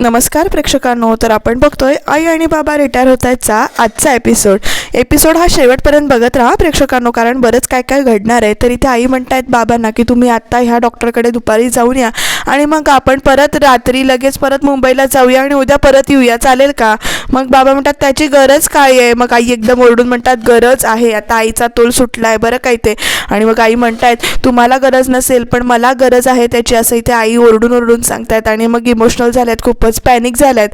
नमस्कार प्रेक्षकांनो तर आपण बघतोय आई आणि बाबा रिटायर होत आहेतचा आजचा एपिसोड एपिसोड हा शेवटपर्यंत बघत राहा प्रेक्षकांनो कारण बरंच काय काय घडणार आहे. तर इथे आई म्हणतायत बाबांना की तुम्ही आत्ता ह्या डॉक्टरकडे दुपारी जाऊन या. आणि मग आपण परत रात्री लगेच परत मुंबईला जाऊया आणि उद्या परत येऊया. चालेल का? मग बाबा म्हणतात त्याची गरज काय आहे? मग आई एकदम ओरडून म्हणतात गरज आहे. आता आईचा तोल सुटला आहे बरं काय ते आणि मग आई म्हणतायत तुम्हाला गरज नसेल पण मला गरज आहे त्याची असं इथे आई ओरडून ओरडून सांगतायत. आणि मग इमोशनल झाल्यात खूपच पॅनिक झाल्यात.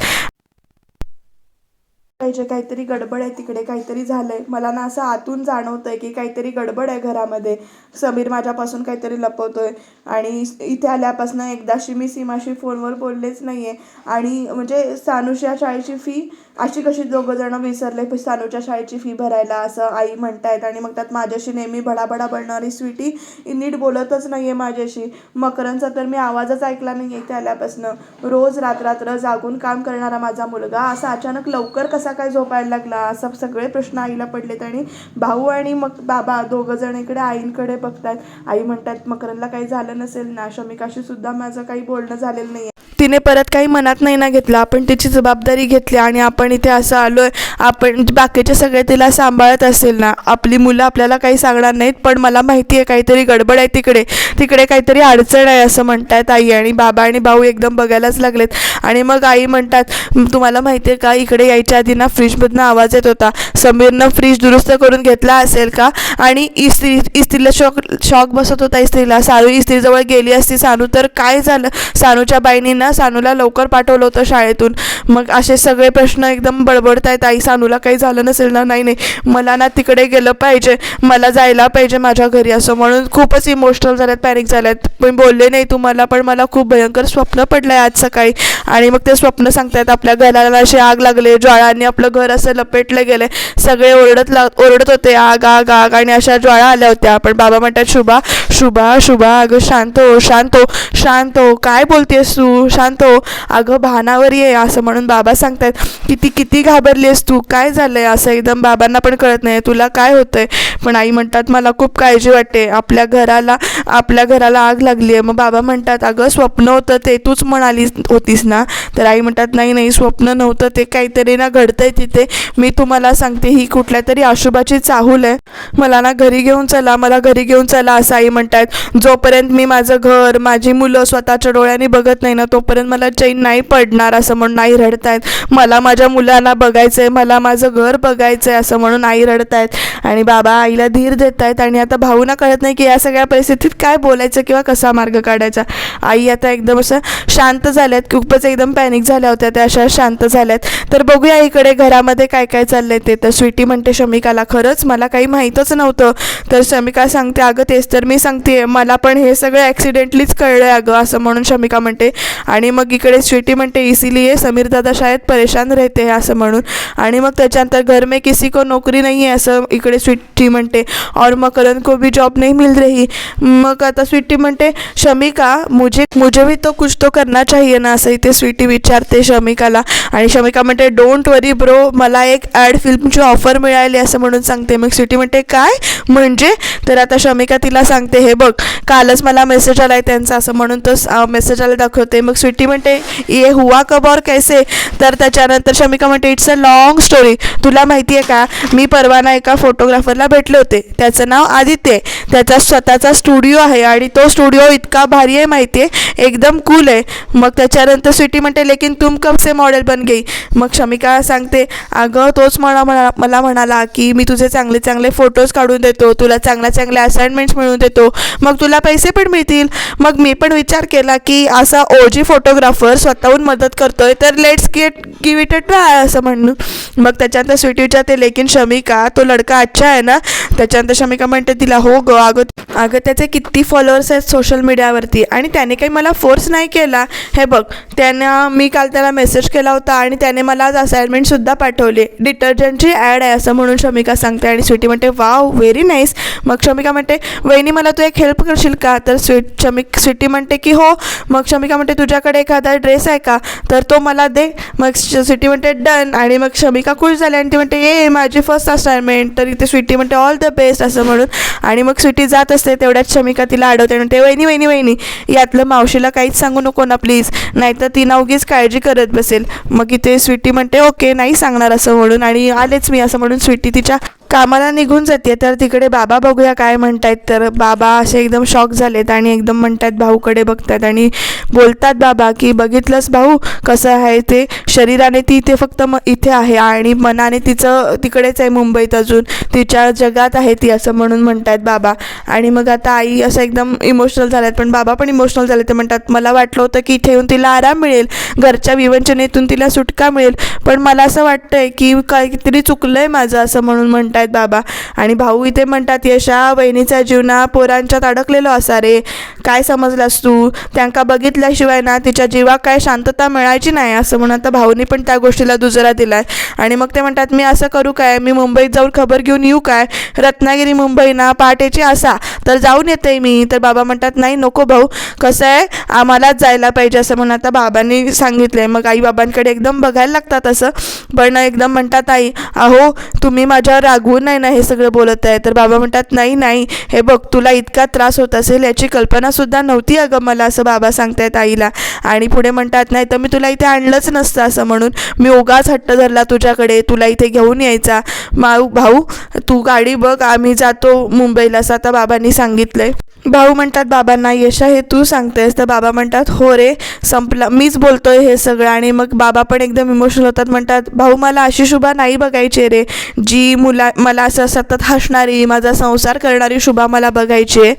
पाहिजे काहीतरी गडबड आहे तिकडे काहीतरी झालंय. मला ना असं आतून जाणवतंय की काहीतरी गडबड आहे घरामध्ये. समीर माझ्यापासून काहीतरी लपवतोय. आणि इथे आल्यापासून एकदाशी मी सीमाशी फोनवर बोललेच नाहीये. आणि म्हणजे सानूच्या शाळेची फी अशी कशी दोघं जण विसरले पण सानूच्या शाळेची फी भरायला असं आई म्हणतायत आणि मग त्यात माझ्याशी नेहमी बडाबडा बनणारी स्वीटी नीट बोलतच नाहीये माझ्याशी. मकरांचा तर मी आवाजच ऐकला नाही इथे आल्यापासनं. रोज रात्र जागून काम करणारा माझा मुलगा असा अचानक लवकर कसा काय झोपायला लागला? असं सगळे प्रश्न आईला पडलेत आणि भाऊ आणि मग बाबा दोघं जण इकडे आईंकडे बघतायत. आई म्हणतात मकरनला काही झालं नसेल ना? शमिकाशी सुद्धा माझं काही बोलणं झालेलं नाही तिने परत काही मनात नाही ना घेतलं आपण तिची जबाबदारी घेतली आणि आपण इथे असं आलो आहे आपण बाकीचे सगळे तिला सांभाळत असेल ना आपली मुलं आपल्याला काही सांगणार नाहीत पण मला माहिती आहे काहीतरी गडबड आहे तिकडे. तिकडे काहीतरी अडचण आहे असं म्हणतात आई आणि बाबा आणि भाऊ एकदम बघायलाच लागलेत. आणि मग आई म्हणतात तुम्हाला माहिती आहे का इकडे यायच्या आधी ना फ्रीजमधनं आवाज येत होता. समीरनं फ्रीज दुरुस्त करून घेतला असेल का? आणि इस्त्री इस्त्रीला शॉक शॉक बसत होता इस्त्रीला सानू इस्त्रीजवळ गेली असती. सानू तर काय झालं? सानूच्या बाईनी ना सानूला लवकर पाठवलं होतं शाळेतून. मग असे सगळे प्रश्न एकदम बडबडत आहेत. आई सानूला काही झालं नसेल ना? नाही नाही. मला ना तिकडे गेलं पाहिजे. मला जायला पाहिजे माझ्या घरी असं. म्हणून खूपच इमोशनल झाल्यात पॅनिक झाल्यात पण बोलले नाही तुम्हाला पण मला खूप भयंकर स्वप्न पडलं आहे आज सकाळी. आणि मग ते स्वप्न सांगतायत आपल्या घराला अशी आग लागले. ज्वाळांनी आपलं घर असं लपेटलं गेलं सगळे ओरडत ला ओरडत होते आग आग आग. आणि अशा ज्वाळा आल्या होत्या. पण बाबा म्हणतात शुभा शुभा शुभा अगं शांत हो शांत हो शांत हो. काय बोलतेस तू? शांत हो. अगं भानावर ये. असं म्हणून बाबा सांगतायत किती किती घाबरली आहेस तू? काय झालंय असं एकदम बाबांना पण कळत नाही. तुला काय होतंय? पण आई म्हणतात मला खूप काळजी वाटते. आपल्या घराला आपल्या घराला आग लागली आहे मग बाबा म्हणतात अगं स्वप्न होतं ते तूच म्हणाली होतीस ना? तर आई म्हणतात नाही नाही स्वप्न नव्हतं ते काहीतरी ना घडतंय तिथे. मी तुम्हाला सांगते ही कुठल्या तरी अशुभाची चाहूल आहे. मला ना घरी घेऊन चला मला घरी घेऊन चला असं आई म्हणतात. जोपर्यंत मी माझं घर माझी मुलं स्वतःच्या डोळ्यांनी बघत नाही ना तोपर्यंत मला चैन नाही पडणार असं म्हणून आई रडतायत. मला माझ्या मुलांना आहे मला माझं घर बघायचं आहे असं म्हणून आई रडतायत. आणि बाबा आईला धीर देत आहेत आणि आता भाऊना कळत नाही की या सगळ्या परिस्थितीत काय बोलायचं किंवा कसा मार्ग काढायचा. आई आता एकदम असं शांत झाल्यात खूपच एकदम पॅनिक झाल्या होत्या त्या अशा शांत झाल्यात. तर बघूया इकडे घरामध्ये काय काय चाललंय ते. तर स्वीटी म्हणते शमिकाला खरंच मला काही माहीतच नव्हतं. तर शमिका सांगते अगं तेच तर मी सांगते मला पण हे सगळं ॲक्सिडेंटलीच कळलं आहे अगं असं म्हणून शमिका म्हणते. आणि मग इकडे स्वीटी म्हणते इसीलिए समीर दादा शाळेत परेशान राहते असं म्हणून. आणि मग त्याच्यानंतर घर में किसी को नोकरी नाही आहे असं इकडे स्वीटी म्हणते. और मकरन को भी जॉब नाही मिल रही. मग आता स्वीटी म्हणते शमिका मुझे मुझे भी तो कुछ तो करना चाहिए ना असं इथे स्वीटी विचारते शमिकाला. आणि शमिका म्हणते डोंट वरी ब्रो मला एक ॲड फिल्मची ऑफर मिळाली असं म्हणून सांगते. मग स्वीटी म्हणते काय? म्हणजे? तर आता शमिका तिला सांगते हे बघ कालच मला मेसेज आला आहे त्यांचा असं म्हणून तो मेसेज आला दाखवते. मग स्वीटी म्हणते ये हुआ कब और कैसे? तर त्याच्यानंतर शमिका म्हणते इट्स अ लॉंग स्टोरी तुला माहिती आहे का? मी परवाना एका फोटोग्राफरला भेटले होते. त्याचं नाव आदित्य आहे. त्याचा स्वतःचा स्टुडिओ आहे आणि तो स्टुडिओ इतका भारी आहे माहिती आहे एकदम कूल आहे. मग त्याच्यानंतर स्वीटी म्हणते लेकिन तुम कब से मॉडेल बन गई? मग शमिका सांगते अगं तोच मला म्हणा मला म्हणाला की मी तुझे चांगले चांगले फोटोज काढून देतो तुला चांगल्या चांगल्या असाइनमेंट्स मिळवून देतो मग तुला पैसे पण मिळतील. मग मी पण विचार केला की असा ओजी फोटोग्राफर स्वतःहून मदत करतोय तर let's get give it a try असं म्हणून. मग त्याच्यानंतर स्वीटीच्या विचारते लेकिन शमिका तो लडका अच्छा आहे ना त्याच्यानंतर शमिका म्हणते तिला हो गं अगं अगं त्याचे किती फॉलोअर्स आहेत सोशल मीडियावरती आणि त्याने काही मला फोर्स नाही केला. हे बघ त्यानं मी काल त्याला मेसेज केला होता आणि त्याने मला आज असाइनमेंटसुद्धा पाठवली. डिटर्जंटची ॲड आहे असं म्हणून शमिका सांगते आणि स्वीटी म्हणते वाव व्हेरी नाईस मग शमिका म्हणते वहिनी मला तू एक हेल्प करशील का? तर स्वीट शमिक स्वीटी म्हणते की हो. मग शमिका म्हणते तुझ्याकडे एखादा ड्रेस आहे का? तर तो मला दे. मग स्वीटी म्हणते डन आणि मग शमिका खुश झाली आणि ती म्हणते ये माझी फर्स्ट असाइनमेंट तर इथे स्वीटी म्हणते ऑल द बेस्ट असं म्हणून. आणि मग स्वीटी जात असते असते तेवढ्यात शमिका तिला अडवते आणि ते वहिनी वहिनी वहिनी यातलं मावशीला काहीच सांगू नको ना प्लीज नाहीतर ती ना उगीच काळजी करत बसेल. मग इथे स्वीटी म्हणते ओके नाही सांगणार असं म्हणून आणि आलेच मी असं म्हणून स्वीटी तिच्या कामाला निघून जाते तर तिकडे बाबा बघूया काय म्हणतायत. तर बाबा असे एकदम शॉक झालेत आणि एकदम म्हणतात भाऊकडे बघतात आणि बोलतात बाबा की बघितलंस भाऊ कसं आहे ते? शरीराने ती इथे फक्त म इथे आहे आणि मनाने तिचं तिकडेच आहे मुंबईत अजून. तिच्या जगात आहे ती असं म्हणून म्हणतात बाबा. आणि मग आता आई असं एकदम इमोशनल झाल्यात. पण बाबा पण इमोशनल झाले ते म्हणतात मला वाटलं होतं की इथे येऊन तिला आराम मिळेल. घरच्या विवंचनेतून तिला सुटका मिळेल. पण मला असं वाटतंय की काहीतरी चुकलं आहे माझं असं म्हणून आहेत बाबा. आणि भाऊ इथे म्हणतात यशा वहिनीचा जीवना पोरांच्यात अडकलेलो असा रे. काय समजलास तू? त्यांका बघितल्याशिवाय ना तिच्या जीवाक काय शांतता मिळायची नाही असं म्हणून आता भाऊनी पण त्या गोष्टीला दुजरा दिलाय. आणि मग ते म्हणतात मी असं करू काय? मी मुंबईत जाऊन खबर घेऊन येऊ काय? रत्नागिरी मुंबई ना पहाटेची असा तर जाऊन येते मी. तर बाबा म्हणतात नाही नको भाऊ. कसं आहे? आम्हालाच जायला पाहिजे असं म्हणून आता बाबांनी सांगितलंय. मग आई बाबांकडे एकदम बघायला लागतात असं. पण एकदम म्हणतात आई अहो तुम्ही माझ्यावर रागवून नाही ना हे सगळं बोलत आहे. तर बाबा म्हणतात नाही नाही हे बघ तुला इतका त्रास होत असेल याची कल्पनासुद्धा नव्हती अगं मला असं बाबा सांगतायत आईला. आणि पुढे म्हणतात नाही तर मी तुला इथे आणलंच नसतं असं म्हणून मी उगाच हट्ट धरला तुझ्याकडे तुला इथे घेऊन यायचा. माऊ भाऊ तू गाडी बघ आम्ही जातो मुंबईला असं आता बाबांनी सांगितलंय. भाऊ म्हणतात बाबांना यशा हे तू सांगतेस. तर बाबा म्हणतात हो रे संपला मीच बोलतोय हे सगळं. आणि मग बाबा पण एकदम इमोशनल होतात म्हणतात भाऊ मला अशी शुभा नाही बघायची रे. जी मुला मला असं सतत हसणारी माझा संसार करणारी शुभा मला बघायची आहे.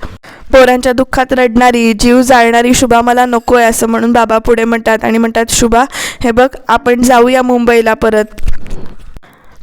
पोरांच्या दुःखात रडणारी जीव जाळणारी शुभा मला नको आहे असं म्हणून बाबा पुढे म्हणतात आणि म्हणतात शुभा हे बघ आपण जाऊया मुंबईला परत.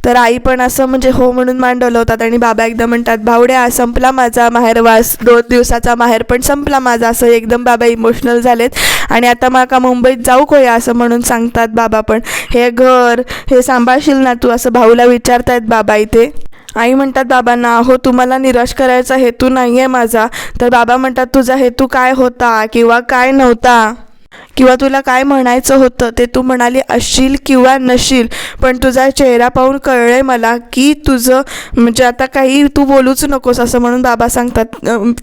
तर आई पण असं म्हणजे हो म्हणून मांडवलं होतात आणि बाबा एकदम म्हणतात भावड्या संपला माझा माहेरवास दोन दिवसाचा माहेर पण संपला माझा असं एकदम बाबा इमोशनल झालेत. आणि आता माका मुंबईत जाऊ कोया असं म्हणून सांगतात बाबा पण. हे घर हे सांभाळशील ना तू असं भाऊला विचारतायत बाबा इथे. आई म्हणतात बाबांना हो तुम्हाला निराश करायचा हेतू नाही आहे माझा. तर बाबा म्हणतात तुझा हेतू काय होता किंवा काय नव्हता? किंवा तुला काय म्हणायचं होतं ते तू म्हणाली असशील किंवा नशील पण तुझा चेहरा पाहून कळले मला की तुझं म्हणजे आता काही तू बोलूच नकोस असं म्हणून बाबा सांगतात.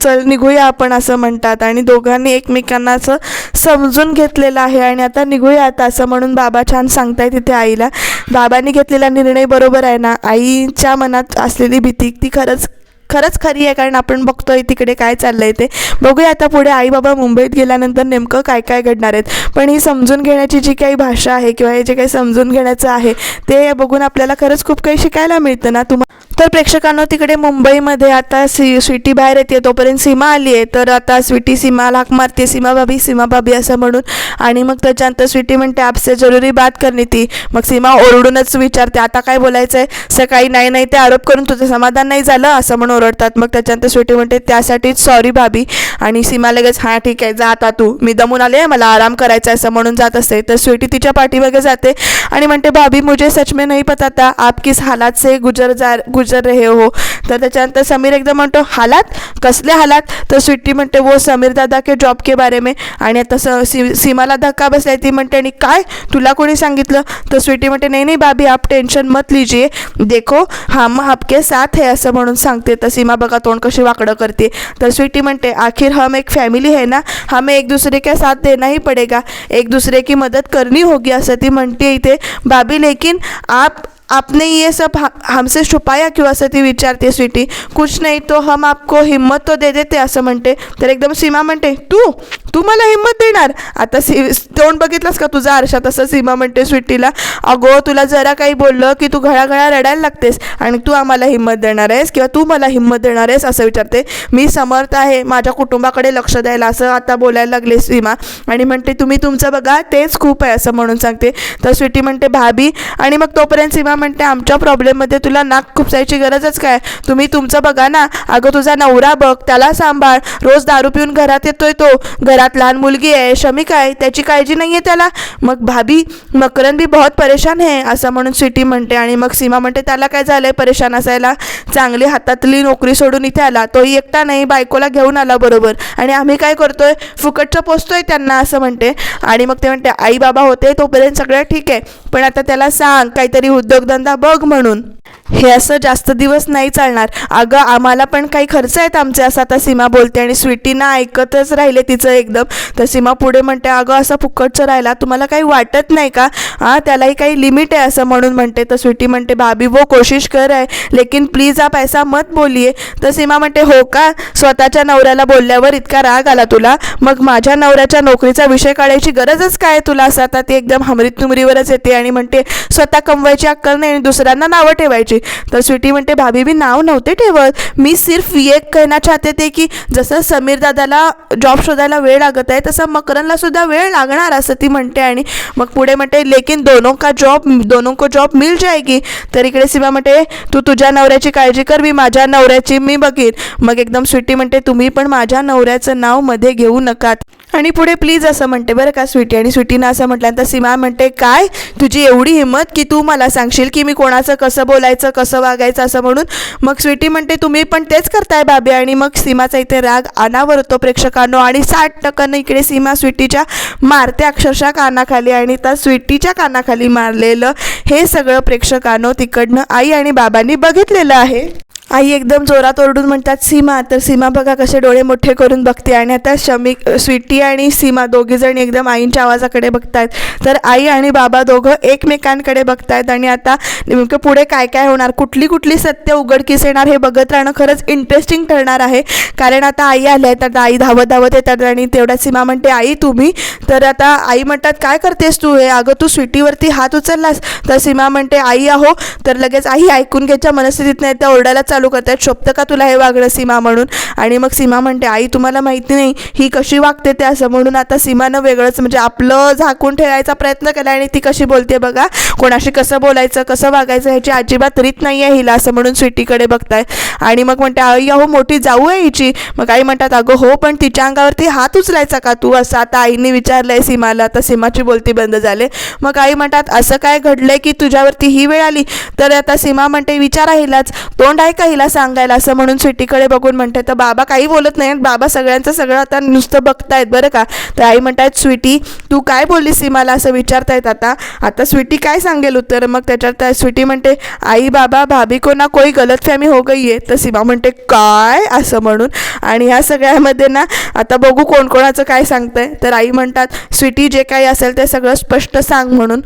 चल निघूया आपण असं म्हणतात आणि दोघांनी एकमेकांना असं समजून घेतलेलं आहे आणि आता निघूया आता असं म्हणून बाबा छान सांगताय तिथे आईला. बाबांनी घेतलेला निर्णय बरोबर आहे ना? आईच्या मनात असलेली भीती ती खरंच खरंच खरी आहे कारण आपण बघतोय तिकडे काय चाललंय ते. बघूया आता पुढे आई बाबा मुंबईत गेल्यानंतर नेमकं काय काय घडणार आहेत. पण ही समजून घेण्याची जी काही भाषा आहे किंवा हे जे काही समजून घेण्याचं आहे ते बघून आपल्याला खरंच खूप काही शिकायला मिळतं ना तुम्हा? तर प्रेक्षकांनो तिकडे मुंबईमध्ये आता सी स्वीटी बाहेर येते तोपर्यंत सीमा आली आहे. तर आता स्वीटी सीमा लाक मारते सीमा भाभी सीमा भाभी असं म्हणून. आणि मग त्याच्यानंतर स्वीटी म्हणते आपसे जरुरी बात करणी ती मग सीमा ओरडूनच विचारते आता काय बोलायचं आहे सकाळी नाही नाही ते आरोप करून तुझं समाधान नाही झालं? असं म्हणून. ओरडतात. मग त्याच्यानंतर स्वीटी म्हणते त्यासाठीच सॉरी भाभी. आणि सीमा लगेच हां ठीक आहे जा आता तू. मी दमून आले मला आराम करायचा आहे असं म्हणून जात असते. तर स्वीटी तिच्या पाठीमागे जाते आणि म्हणते भाभी मुझे सच में नहीं पता था आप किस हालात से गुजर जा गुजर रहे हो. तर त्याच्यानंतर समीर एकदम म्हणतो हालात? कसले हालात? तर स्वीटी म्हणते वो समीर दादा के जॉब के बारे में. आणि आता स सी सीमाला धक्का बसलाय ती म्हणते आणि काय? तुला कोणी सांगितलं? तर स्वीटी म्हणते नाही नाही भाभी आप टेन्शन मत लीजिए. देखो हम आपके साथ है असं म्हणून सांगते. तर सीमा बघा तोंड कशी वाकडं करते. तर स्वीटी म्हणते आखिर हम एक फॅमिली है ना? हमें एक दूसरे के साथ देना ही पडेगा. एक दूसरे की मदत करनी होगी असं ती म्हणते इथे. भाभी लेकिन आप आपने ये सब हमसे छुपाया क्यों? असं ती विचारते स्वीटी कुछ नाही तो हम आपको हिम्मत तो दे देते असं म्हणते। तर एकदम सीमा म्हणते तू तू मला हिंमत देणार? आता सी तोंड बघितलंस का तुझा आरशात? असं सीमा म्हणते स्वीटीला अगो तुला जरा काही बोललं की तू घळाघळा रडायला लागतेस आणि तू आम्हाला हिंमत देणार आहेस किंवा तू मला हिंमत देणार आहेस? असं विचारते. मी समर्थ आहे माझ्या कुटुंबाकडे लक्ष द्यायला. असं आता बोलायला लागले सीमा. आणि म्हणते तुम्ही तुमचं बघा तेच खूप आहे असं म्हणून सांगते. तर स्वीटी म्हणते भाभी. आणि मग तोपर्यंत सीमा म्हणते आमच्या प्रॉब्लेममध्ये तुला नाक खुपसायची गरजच काय? तुम्ही तुमचं बघा ना. अगं तुझा नवरा बघ त्याला सांभाळ. रोज दारू पिऊन घरात येतोय तो. घरात लहान मुलगी आहे शमिक आहे त्याची काळजी नाही आहे त्याला. मग भाभी मकरन भी बहुत परेशान आहे असं म्हणून स्वीटी म्हणते आणि मग सीमा म्हणते त्याला काय झालंय परेशान असायला? चांगली हातातली नोकरी सोडून इथे आला. तोही एकटा नाही बायकोला घेऊन आला बरोबर. आणि आम्ही काय करतोय? फुकटचं पोचतोय त्यांना असं म्हणते. आणि मग ते म्हणते आई बाबा होते तोपर्यंत सगळं ठीक आहे. पण आता त्याला सांग काहीतरी उद्योग उद्योगधंदा बघ म्हणून. हे असं जास्त दिवस नाही चालणार. अगं आम्हाला पण काही खर्च आहेत आमचे असं आता सीमा बोलते आणि स्वीटीना ऐकतच राहिले तिचं एकदम. तर सीमा पुढे म्हणते अगं असं फुकटचं राहिला तुम्हाला काही वाटत नाही का? हां त्यालाही काही लिमिट आहे असं म्हणून म्हणते. तर स्वीटी म्हणते भाभी वो कोशिश कर आहे लेकिन प्लीज आप ऐसा मत बोलिये तर सीमा म्हणते हो का? स्वतःच्या नवऱ्याला बोलल्यावर इतका राग आला तुला? मग माझ्या नवऱ्याच्या नोकरीचा विषय काढायची गरजच काय तुला? असं आता ती एकदम हमरीत तुमरीवरच येते आणि म्हणते स्वतः कमवायची अक्कल नाही आणि दुसऱ्यांना नावं ठेवायची. तर स्वीटी म्हणते भाभी मी नाव नव्हते ठेवत. मी सिर्फ ये कहना चाहते ते की जसं समीर दादाला जॉब शोधायला वेळ लागत आहे तसं मकरनला सुद्धा वेळ लागणार असं ती म्हणते. आणि मग पुढे म्हणते लेकिन दोनों का जॉब दोनों को जॉब मिल जाएगी? तर इकडे सीमा म्हणते तू तुझ्या नवऱ्याची काळजी कर मी माझ्या नवऱ्याची मी बघीन. मग एकदम स्वीटी म्हणते तुम्ही पण माझ्या नवऱ्याचं नावमध्ये घेऊ नका. आणि पुढे प्लीज असं म्हणते बरं का स्वीटी आणि स्वीटीनं असं म्हटल्यानंतर सीमा म्हणते काय? तुझी एवढी हिंमत की तू मला सांगशील की मी कोणाचं कसं बोलायचं कसं वागायचं असं म्हणून? मग स्वीटी म्हणते तुम्ही पण तेच करताय बाबी आणि मग सीमाचा इथे राग अनावर होतो प्रेक्षकांनो. आणि साठ टक्कानं इकडे सीमा स्वीटीच्या मारते अक्षरशः कानाखाली आणि त्या स्वीटीच्या कानाखाली मारलेलं हे सगळं प्रेक्षकांनो तिकडनं आई आणि बाबांनी बघितलेलं आहे. आई एकदम जोरात ओरडून म्हणतात सीमा तर सीमा बघा कसे डोळे मोठे करून बघते. आणि आता शमी स्वीटी आणि सीमा दोघीजण एकदम आईंच्या आवाजाकडे बघतायत. तर आई आणि बाबा दोघं एकमेकांकडे बघतायत आणि आता नेमकं पुढे काय काय होणार कुठली कुठली सत्य उघडकीस येणार हे बघत राहणं खरंच इंटरेस्टिंग ठरणार आहे. कारण आता आई आल्या आहेत आता आई धावत धावत येतात आणि तेवढ्या सीमा म्हणते आई तुम्ही? तर आता आई म्हणतात काय करतेस तू हे? अगं तू स्वीटीवरती हात उचललास. तर सीमा म्हणते आई आहो तर लगेच आई ऐकून घ्यायच्या मनस्थितीत नाही त्या ओरडायला चालू करतात शोभतं का तुला हे वागणं सीमा म्हणून? आणि मग सीमा म्हणते आई तुम्हाला माहिती नाही ही कशी वागते ते असं. म्हणून आता सीमानं वेगळंच म्हणजे आपलं झाकून ठेवायचा प्रयत्न केला आणि ती कशी बोलते बघा. कोणाशी कसं बोलायचं कसं वागायचं ह्याची अजिबात रीत नाही आहे हिला असं म्हणून स्वीटीकडे बघताय. आणि मग म्हणते आई अहो मोठी जाऊ आहे हिची. मग आई म्हणतात अगं हो पण तिच्या अंगावरती हात उचलायचा का तू? असं आता आईने विचारलंय सीमाला. आता सीमाची बोलती बंद झाले. मग आई म्हणतात असं काय घडलंय की तुझ्यावरती ही वेळ आली? तर आता सीमा म्हणते विचारा हिलाच. तोंड आहे का हिला सांगायला असं म्हणून स्वीटीकडे बघून म्हणते तर बाबा काही बोलत नाहीत बाबा सगळ्यांचं सगळं आता नुसतं बघतायत बरं का. तर आई म्हणतायत स्वीटी तू काय बोललीस सीमाला असं विचारतायत आता? आता स्वीटी काय सांगेल उत्तर? मग त्याच्यात त्या स्वीटी म्हणते आई बाबा भाभी को ना कोई गलतफहमी हो गई आहे तर सीमा म्हणते काय? असं म्हणून. आणि ह्या सगळ्यामध्ये ना आता बघू कोण कोणाचं काय सांगतंय. तर आई म्हणतात स्वीटी जे काही असेल ते सगळं स्पष्ट सांग म्हणून.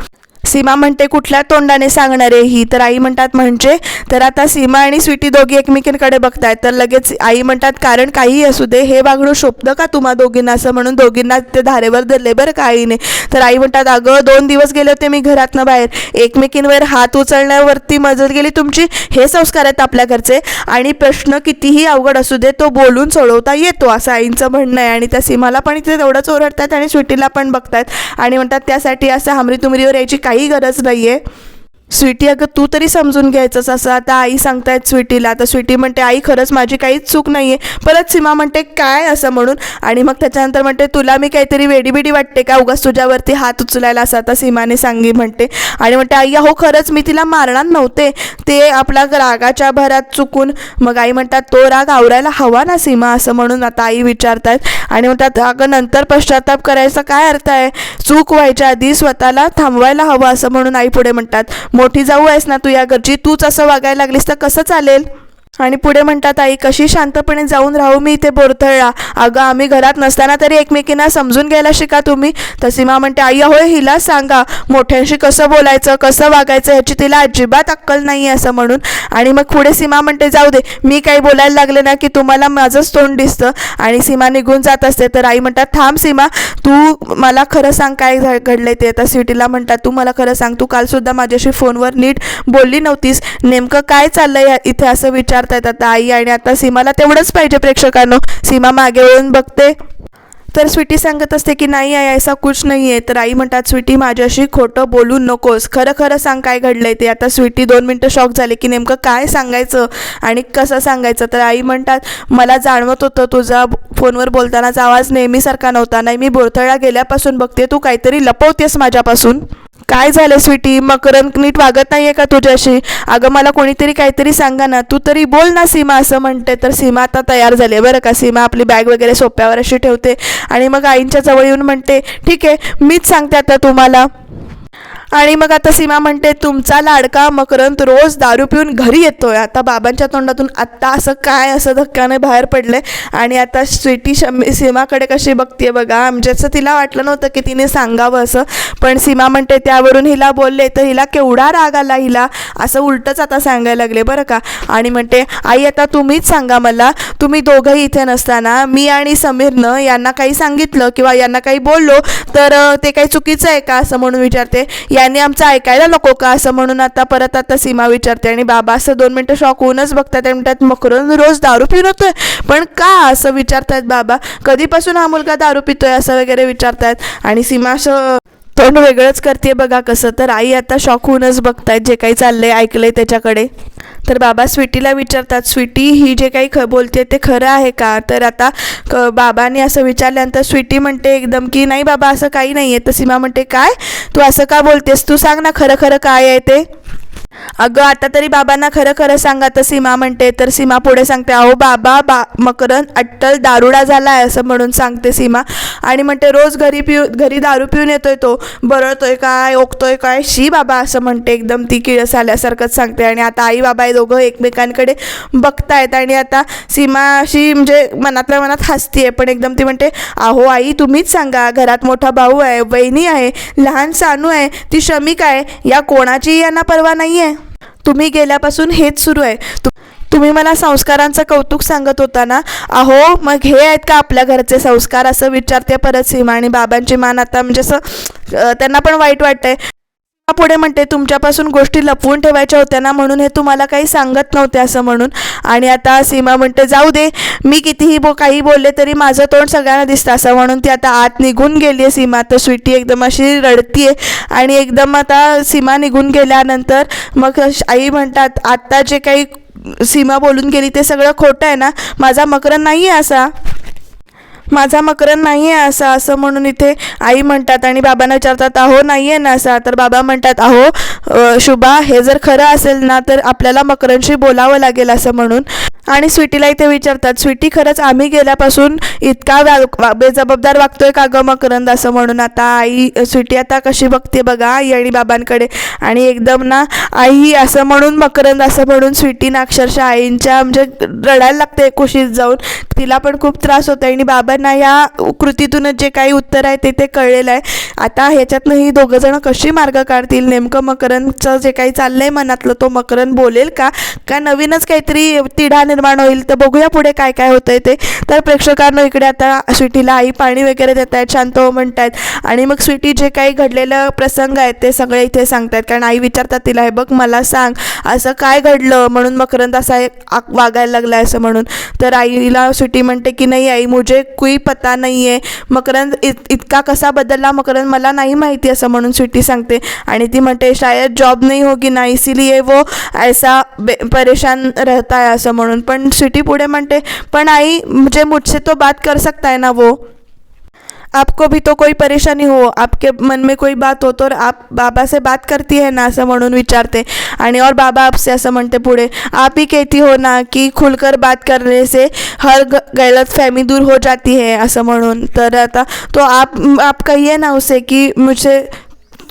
सीमा म्हणते कुठल्या तोंडाने सांगणार आहे ही? तर आई म्हणतात म्हणजे? तर आता सीमा आणि स्वीटी दोघी एकमेकींकडे बघतायत. तर लगेच आई म्हणतात कारण काही असू दे हे वागणं शोभतं का तुम्हा दोघींना? असं म्हणून दोघींना ते धारेवर धरले बरं का आईने. तर आई म्हणतात अगं दोन दिवस गेले होते मी घरातनं बाहेर. एकमेकींवर हात उचलण्यावरती मजल गेली तुमची? हे संस्कार आहेत आपल्या घरचे. आणि प्रश्न कितीही अवघड असू दे तो बोलून सोडवता येतो असं आईंचं म्हणणं आहे. आणि त्या सीमाला पण इथे तेवढंच ओरडतात आणि स्वीटीला पण बघतायत. आणि म्हणतात त्यासाठी असं हमरी तुमरीवर यायची काही गरज नाही आहे स्वीटी अगं तू तरी समजून घ्यायचंस असं. आता आई सांगतायत स्वीटीला. आता स्वीटी म्हणते आई खरंच माझी काहीच चूक नाही आहे परत सीमा म्हणते काय असं म्हणून? आणि मग त्याच्यानंतर म्हणते तुला मी काहीतरी वेडीबिडी वाटते का? उगाच तुझ्यावरती हात उचलायला? असं आता सीमाने सांगी म्हणते. आणि म्हणते आई हो खरंच मी तिला मारणार नव्हते. ते आपला रागाच्या भरात चुकून. मग आई म्हणतात तो राग आवरायला हवा ना सीमा? असं म्हणून आता आई विचारतायत. आणि म्हणतात अगं नंतर पश्चाताप करायचा काय अर्थ आहे? चूक व्हायच्या आधी स्वतःला थांबवायला हवं असं म्हणून आई पुढे म्हणतात. मोठी जाऊ आहेस ना तू या घरची? तूच असं वागायला लागलीस तर कसं चालेल? आणि पुढे म्हणतात आई कशी शांतपणे जाऊन राहू? मी इथे बोरथळला. अगं आम्ही घरात नसताना तरी एकमेकींना समजून घ्यायला शिका तुम्ही. तर सीमा म्हणते आई होय हिला सांगा मोठ्यांशी कसं बोलायचं कसं वागायचं ह्याची तिला अजिबात अक्कल नाही आहे असं म्हणून. आणि मग पुढे सीमा म्हणते जाऊ दे मी काही बोलायला लागले ना की तुम्हाला माझंच तोंड दिसतं. आणि सीमा निघून जात असते. तर आई म्हणतात थांब सीमा तू मला खरं सांग काय झा- घडलंय ते. आता स्वीटीला म्हणतात तू मला खरं सांग तू कालसुद्धा माझ्याशी फोनवर नीट बोलली नव्हतीस. नेमकं काय चाललंय या- इथे असं विचार विचारतायत आता आई आणि आता सीमाला तेवढंच पाहिजे प्रेक्षकांनो. सीमा मागे वळून बघते. तर स्वीटी सांगत असते की नाही आहे ऐसा कुछ नाही आहे तर आई म्हणतात स्वीटी माझ्याशी खोटं बोलू नकोस. खरं खरं सांग काय घडलंय ते. आता स्वीटी दोन मिनटं शॉक झाले की नेमकं काय सांगायचं आणि कसं सांगायचं. तर आई म्हणतात मला जाणवत होतं तुझा फोनवर बोलतानाचा आवाज नेहमीसारखा नव्हता. नाही मी बोरथळा गेल्यापासून बघते. तू काहीतरी लपवतेस माझ्यापासून. काय झालं स्वीटी मकरन नीट वागत नाही आहे का तुझ्याशी? अगं मला कोणीतरी काहीतरी सांगा ना. तू तरी बोल ना सीमा असं म्हणते. तर सीमा आता तयार झाली आहे बरं का? सीमा आपली बॅग वगैरे सोप्यावर अशी ठेवते. आणि मग आईंच्या जवळ येऊन म्हणते ठीक आहे मीच सांगते आता तुम्हाला. आणि मग आता सीमा म्हणते तुमचा लाडका मकरंद रोज दारू पिऊन घरी येतोय. आता बाबांच्या तोंडातून आत्ता असं काय असं धक्क्याने बाहेर पडले आणि आता स्वीटी शमी सीमाकडे कशी बघते बघा. म्हणजे असं तिला वाटलं नव्हतं की तिने सांगावं असं. पण सीमा म्हणते त्यावरून हिला बोलले तर हिला केवढा राग आला हिला. असं उलटंच आता सांगायला लागले बरं का. आणि म्हणते आई आता तुम्हीच सांगा मला. तुम्ही दोघंही इथे नसताना मी आणि समीरनं यांना काही सांगितलं किंवा यांना काही बोललो तर ते काही चुकीचं आहे का? असं म्हणून विचारते. या त्याने आमचं ऐकायला नको का? असं म्हणून आता परत आता सीमा विचारते आणि बाबा असं दोन मिनटं शॉक होऊनच बघतात आणि म्हणतात मकरंद रोज दारू पिऊन होतोय पण का असं विचारतायत बाबा? कधीपासून हा मुलगा दारू पितोय असं वगैरे विचारतायत? आणि सीमा असं तोंड वेगळंच करते बघा कसं. तर आई आता शॉक होऊनच बघतायत जे काही चाललंय ऐकलंय त्याच्याकडे. तर बाबा स्वीटीला विचारतात स्वीटी ही जे काही ख बोलते ते खरं आहे का? तर आता क बाबांनी असं विचारल्यानंतर स्वीटी म्हणते एकदम की नाही बाबा असं काही नाही आहे तर सीमा म्हणते काय? तू असं का बोलतेस? तू सांग ना खरं खरं काय आहे ते. अगं आता तरी बाबांना खरं खरं सांगा तर सीमा म्हणते तर सीमा पुढे सांगते अहो बाबा बा मकरन अट्टल दारुडा झाला आहे असं म्हणून सांगते सीमा. आणि म्हणते रोज घरी पिऊ घरी दारू पिऊन येतोय तो बरळतोय काय ओकतोय काय शी बाबा असं म्हणते एकदम ती किळस आल्यासारखंच सांगते. आणि आता आई बाबा हे दोघं एकमेकांकडे बघतायत. आणि आता सीमा अशी म्हणजे मनातल्या मनात हसतीये पण एकदम ती म्हणते अहो आई तुम्हीच सांगा घरात मोठा भाऊ आहे वहिनी आहे लहान सानू आहे ती श्रमिक आहे या कोणाचीही यांना परवा नाही आहे तुम्ही गेल्यापासून हेच सुरू आहे. तु तुम्ही मला संस्कारांचं कौतुक सांगत होता ना? अहो मग हे आहेत का आपल्या घरचे संस्कार? असं विचारते परत सीमा आणि बाबांची मान आता म्हणजे असं त्यांना पण वाईट वाटतंय. पुढे म्हणते तुमच्यापासून गोष्टी लपवून ठेवायच्या होत्या ना म्हणून हे तुम्हाला काही सांगत नव्हते असं म्हणून. आणि आता सीमा म्हणते जाऊ दे मी कितीही बो काही बोलले तरी माझं तोंड सगळ्यांना दिसतं असं म्हणून ती आता आत निघून गेली आहे सीमा. तर स्वीटी एकदम अशी रडतीये आणि एकदम आता सीमा निघून गेल्यानंतर मग आई म्हणतात आत्ता जे काही सीमा बोलून गेली ते सगळं खोटं आहे ना माझा मकरन नाही आहे असा. माझा मकरन नाही आहे असा असं म्हणून इथे आई म्हणतात आणि बाबांना विचारतात अहो नाही आहे ना असा. तर बाबा म्हणतात अहो शुभा हे जर खरं असेल ना तर आपल्याला मकरनशी बोलावं लागेल असं म्हणून. आणि स्वीटीला इथे विचारतात स्वीटी खरंच आम्ही गेल्यापासून इतका व्या वा- बेजबाबदार वागतोय का गं मकरंद? असं म्हणून आता आई स्वीटी आता कशी बघते बघा आई आणि बाबांकडे. आणि एकदम ना आई असं म्हणून मकरंद असं म्हणून स्वीटीनं अक्षरशः आईंच्या म्हणजे रडायला लागते कुशीत जाऊन. तिला पण खूप त्रास होतो आणि बाबांना या कृतीतूनच जे काही उत्तर आहे ते ते कळलेलं आहे. आता ह्याच्यातनं ही दोघं कशी मार्ग काढतील? नेमकं मकरंदचं जे काही चाललंय मनातलं तो मकरंद बोलेल का? का नवीनच काहीतरी तिढा निर्माण होईल. तर बघूया पुढे काय काय होतंय ते. तर प्रेक्षकांना इकडे आता स्वीटीला आई पाणी वगैरे देत आहेत शांत हो आहेत आणि मग स्वीटी जे काही घडलेलं प्रसंग आहेत ते सगळे इथे सांगतायत. कारण आई विचारतात तिला हे बघ मला सांग असं काय घडलं? म्हणून मकरंद असा वागायला लागला असं म्हणून. तर आईला स्वीटी म्हणते की नाही आई मुझे कोई पता नाही आहे मकरंद इत इतका कसा बदलला? मकरंद मला नाही माहिती असं म्हणून स्वीटी सांगते. आणि ती म्हणते शायद जॉब नाही होगी ना इसीलिए वो ऐसा बे परेशान रहता है असं म्हणून. पण सिटी पुढे म्हणते पण आई मुझे मुझसे तो बात कर सकता है ना वो? आपको भी तो कोई परेशानी हो आपके मन में कोई बात हो तो आप बाबा से बात करती है ना? असं म्हणून विचारते. आणि और बाबा आपसे असं म्हणते पुढे आप ही कहती हो ना की खुलकर बात करने से हर ग- गलत फहमी दूर हो जाती है? असं म्हणून. तर आता तो आप आप कहिए ना उसे की मुझे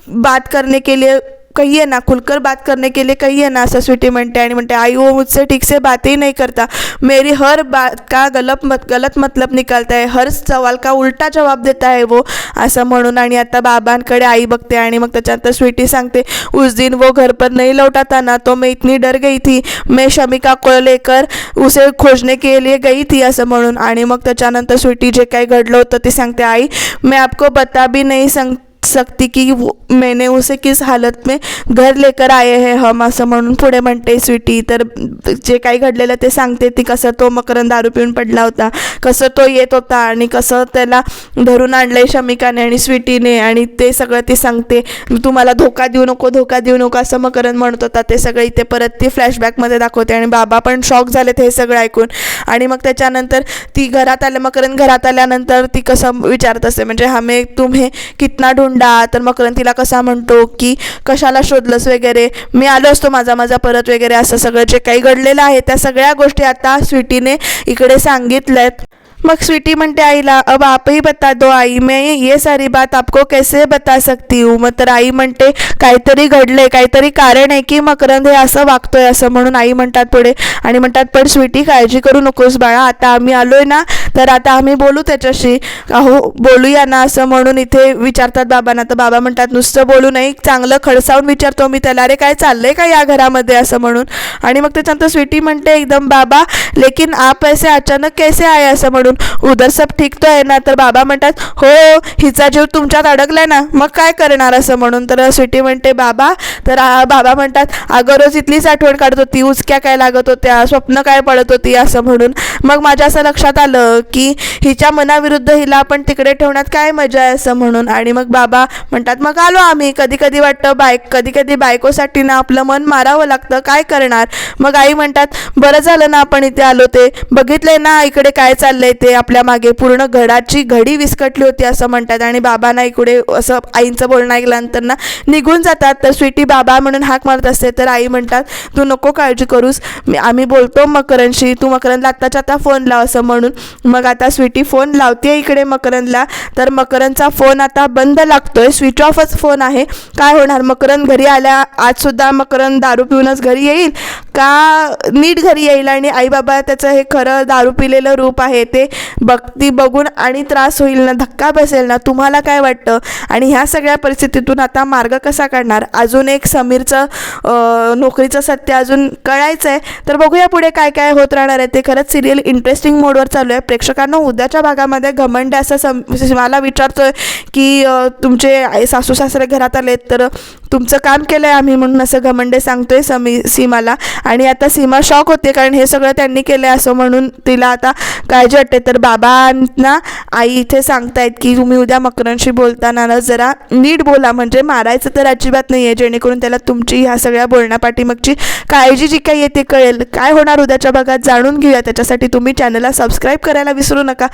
बात करने के लिए कहिए ना खुलकर बात करने के लिए कहिए ना ससुटी स्वीटी म्हणते आणि म्हणते आई वो मुझसे ठीक से बात ही नहीं करता। मेरी हर बात का गलत मत गलत मतलब निकालता है हर सवाल का उल्टा जवाब देता है वो असं म्हणून आणि आता बाबांकडे आई बघते आणि मग त्याच्यानंतर स्वीटी सांगते उस दिन वो घर पर नहीं लौटा था ना तो मैं इतनी डर गई थी। मैं शमिका को लेकर उसे खोजने के लिए गई थी असं म्हणून आणि मग त्याच्यानंतर स्वीटी जे काही घडलं होतं ते सांगते आई मैं आपको बता भी नहीं सांग सकती की वो मैंने उसे किस हालत में घर लेकर आए हैं हम? असं म्हणून पुढे म्हणते स्वीटी तर जे काही घडलेलं ते सांगते ती कसं तो मकरंद दारू पिऊन पडला होता कसं तो येत होता आणि कसं त्याला धरून आणलंय शमिकाने आणि स्वीटीने आणि ते सगळं ती सांगते तुम्हाला धोका देऊ नको धोका देऊ नको असं मकरंद म्हणत होता. ते सगळं इथे परत ती फ्लॅशबॅकमध्ये दाखवते आणि बाबा पण शॉक झालेत हे सगळं ऐकून. आणि मग त्याच्यानंतर ती घरात आल्या मकरंद घरात आल्यानंतर ती कसं विचारत असते म्हणजे हमे तुम्ही कितना ढूंढ तर मकरंद तिला कसा म्हणतो की कशाला शोधलंस वगैरे? मी आलो असतो माझा माझा परत वगैरे. असं सगळं जे काही घडलेलं आहे त्या सगळ्या गोष्टी आता स्वीटीने इकडे सांगितल्यात. मग स्वीटी म्हणते आईला अब आप ही बता दो आई मैं ये सारी बात आपको कैसे बता सकती हूँ? मग तर आई म्हणते काहीतरी घडलंय काहीतरी कारण आहे की मकरंद हे असं वागतोय असं म्हणून आई म्हणतात पुढे. आणि म्हणतात पण स्वीटी काळजी करू नकोस बाळा आता आम्ही आलोय ना तर आता आम्ही बोलू त्याच्याशी. अहो बोलूया ना असं म्हणून इथे विचारतात बाबांना. तर बाबा म्हणतात नुसतं बोलू नाही चांगलं खडसावून विचारतो मी त्याला. अरे काय चाललंय का या घरामध्ये? असं म्हणून. आणि मग त्याच्यानंतर स्वीटी म्हणते एकदम बाबा लेकिन आप ऐसे अचानक कैसे आहे असं म्हणून. उदर सब ठीक तो आहे ना? तर बाबा म्हणतात हो हिचा जीव तुमच्यात अडकलाय ना मग काय करणार? असं म्हणून. तर स्वीटी म्हणते बाबा तर बाबा म्हणतात अगं रोज इथलीच आठवण काढत होती उचक्या काय लागत होत्या स्वप्न काय पडत होती? असं म्हणून. मग माझ्या असं लक्षात आलं की हिच्या मनाविरुद्ध हिला आपण तिकडे ठेवण्यात काय मजा आहे असं म्हणून. आणि मग बाबा म्हणतात मग आलो आम्ही. कधी कधी वाटतं बायक कधी कधी बायकोसाठी ना आपलं मन मारावं लागतं. काय करणार? मग आई म्हणतात बरं झालं ना आपण इथे आलो ते. बघितलंय ना इकडे काय चाललंय ते आपल्या मागे. पूर्ण घडाची घडी विस्कटली होती असं म्हणतात. आणि बाबांना इकडे असं आईंचं बोलणं ऐकल्यानंतर ना निघून जातात. तर स्वीटी बाबा म्हणून हाक मारत असते. तर आई म्हणतात तू नको काळजी करूस. आम्ही बोलतो मकरणशी तू मकरणला आत्ताच्या आता फोन लाव असं म्हणून. मग आता स्वीटी फोन लावते इकडे मकरंदला. तर मकरंदचा फोन आता बंद लागतोय. स्विच ऑफच फोन आहे. काय होणार? मकरंद घरी आल्या आजसुद्धा मकरंद दारू पिऊनच घरी येईल? का नीट घरी येईल? आणि आईबाबा त्याचं हे खरं दारू पिलेलं रूप आहे ते बघती बघून आणि त्रास होईल ना धक्का बसेल ना? तुम्हाला काय वाटतं? आणि ह्या सगळ्या परिस्थितीतून आता मार्ग कसा काढणार? अजून एक समीरचं नोकरीचं सत्य अजून कळायचं आहे तर बघूया पुढे काय काय होत राहणार आहे. ते खरंच सिरियल इंटरेस्टिंग मोडवर चालू आहे. प्रेक्षकांना उद्याच्या भागामध्ये घमंड असं सम मला विचारतोय की तुमचे आई सासू सासरे घरात आलेत तर तुमचं काम केलं आहे आम्ही म्हणून असं घमंडे सांगतोय समी सीमाला. आणि आता सीमा शॉक होते कारण हे सगळं त्यांनी केलं आहे असं म्हणून तिला आता काळजी वाटते. तर बाबांना आई इथे सांगतायत की तुम्ही उद्या मकरांशी बोलताना ना जरा नीट बोला. म्हणजे मारायचं तर अजिबात नाही आहे जेणेकरून त्याला तुमची ह्या सगळ्या बोलण्यापाठीमागची काळजी जी काही आहे कळेल. काय होणार उद्याच्या भागात जाणून घेऊया. त्याच्यासाठी तुम्ही चॅनलला सबस्क्राईब करायला विसरू नका.